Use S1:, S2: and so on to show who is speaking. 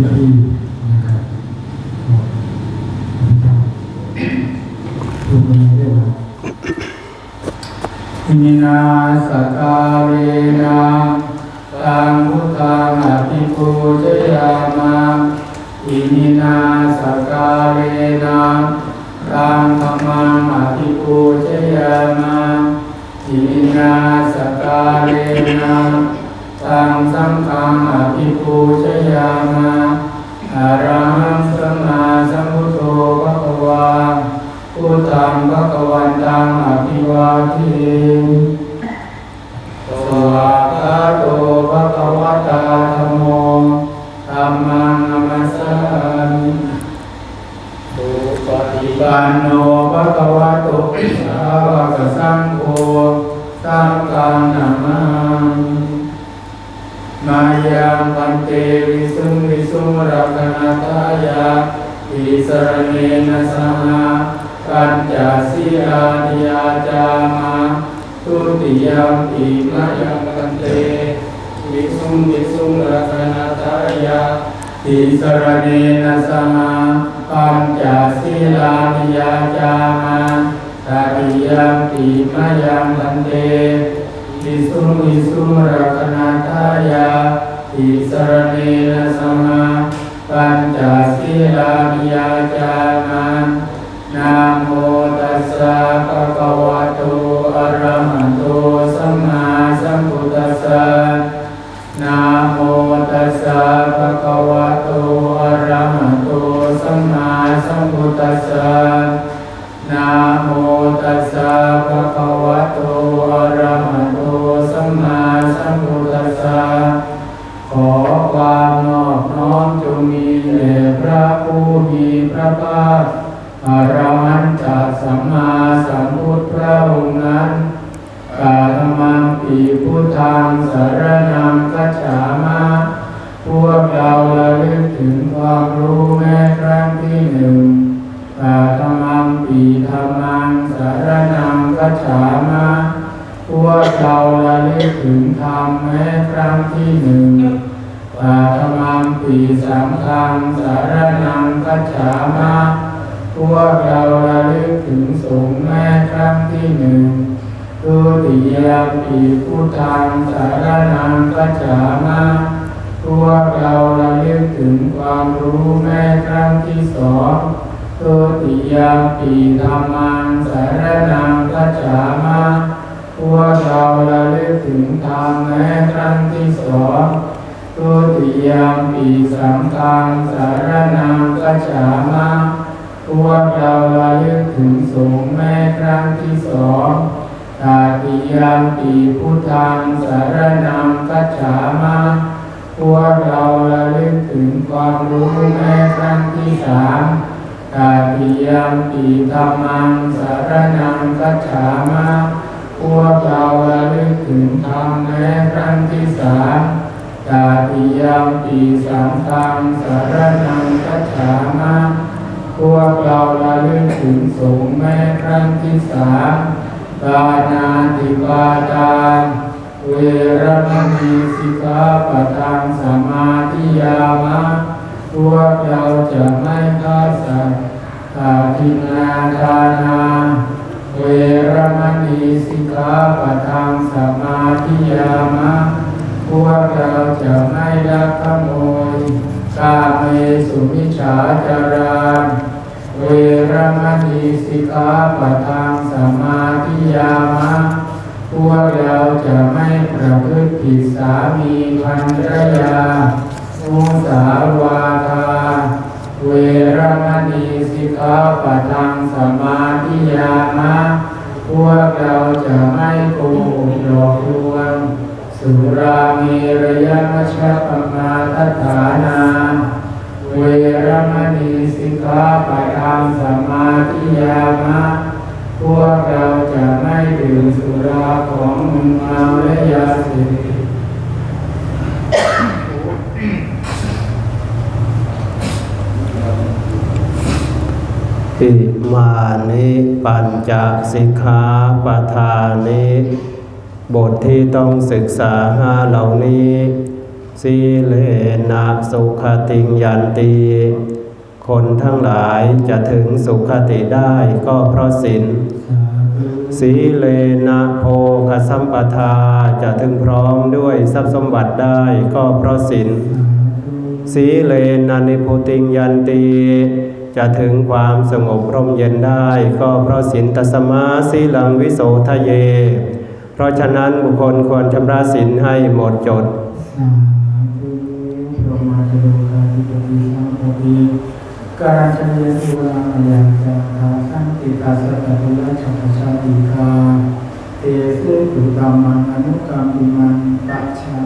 S1: พิธีนะครับขอพระเจ้าทุกคนได้มาอิมินาสกาเวนะตังพุทธังอภิปูชยามาอิมินาสกาเวนะตังธรรมังอภิปูชยามาอิมินาสกาเวนะ ตังสังฆังอภิปูชยามาอะระหังสัมมาสัมพุทโธภะคะวาพุทธังภะคะวันตังอภิวาเทสวากขาโตภะคะวะตาธัมโมธัมมังนัมสสามิสุปฏิปันโนภะคะวะโตสาวกสังโฆสังฆังนามา มายังพันเตวิสุงวิสุงรักนาทายาอิสรเนนะสหาปัญจสีอานิยาจามาทุติยมปีมายังกันเตวิสุงวิสุงรัตนาทายาติสรเนนะสมาปัญจสีลานิยาจามาตติยมปีมายังกันเต วิสุงวิสุงรักนาทายาอิสรเนนะสมาปัญจสีลานิยาจามานะโมตัสสะภะ สัมพุทธัสสะขอความนอบน้อมจงมีแด่พระผู้มีพระภาคอรหันตสัมมาสัมพุทธพระองค์นั้นกาธมังปีพุทธังสารนังกัจฉามะพวกเราระลึกถึงความรู้แม้ครั้งที่หนึ่งกาธมังปีธรรมังสารนังกัจฉามะ พวกเราระลึกถึงธรรมแม้ครั้งที่หนึ่งปาธมังปีสังฆังสารนังกัจฉามะพวกเราระลึกถึงสงฆ์แม้ครั้งที่หนึ่งทุติยมปีพุทธังสารนังกัจฉามะพวกเราระลึกถึงความรู้แม้ครั้งที่สองทุติยมปีธรรมังสารนังกัจฉามะ พวกเราระลึกถึงธรรมแม้ครั้งที่สองทุติยมปีสังฆังสารนังกัจฉามะพวกเราระลึกถึงสงฆ์แม้ครั้งที่สองตาติยามปีพุทธังสารนังกัจฉามะพวกเราระลึกถึงความรู้แม้ครั้งที่สามตาติยามปีธรรมังสารนังกัจฉามะ พวกเราระลึกถึงธรรมแม้ครั้งที่สามตาติยามปีสังฆังสารนังกัจฉามะพวกเราระลึกถึงสงฆ์แม้ครั้งที่สามปานาติปาตาเวรมณีสิกขาปทังสมาธ มาธิยามะ พวกเราจะไม่ลักขโมยกาเมสุมิจฉาจาราเวรมณีสิกขาปะทังสมาธิยามะ พวกเราจะไม่ประพฤติผิดสามีภรรยามุสาวาทา เวรมณีสิกขาปะทังสมาธิยามะ พวกเราจะไม่โกหกหลอกลวง สุรามีรยมัชฌปมาทฐานา เวรมณีสิกขาปะทังสมาธิยามะ พวกเราจะไม่ดื่มสุราของมึนเมาและยาเสพติด
S2: อิมานิปัญจสิกขาปทานิบทที่ต้องศึกษาห้าเหล่านี้ สีเลนะสุขติยันตี คนทั้งหลายจะถึงสุขติได้ก็เพราะศีล
S1: สี
S2: เลนะโภคสัมปทาจะถึงพร้อมด้วยทรัพย์สมบัติได้ก็เพราะศีล
S1: สี
S2: เลนะนิพุติยันตี จะถึงความสงบร่มเย็นได้ก็เพราะศีลตัสมาสีลังวิโสทะเย เพราะฉะนั้นบุคคลควรชำระศีลให้หมดจด
S1: สาธุพระมาจโลกาธิปติสัมภวีการชัยสุรามายังจาทาสันติตาสัตตุลาชัพชาติกาเตสุตุตัมมังอนุกรรมิมันปัจฉัง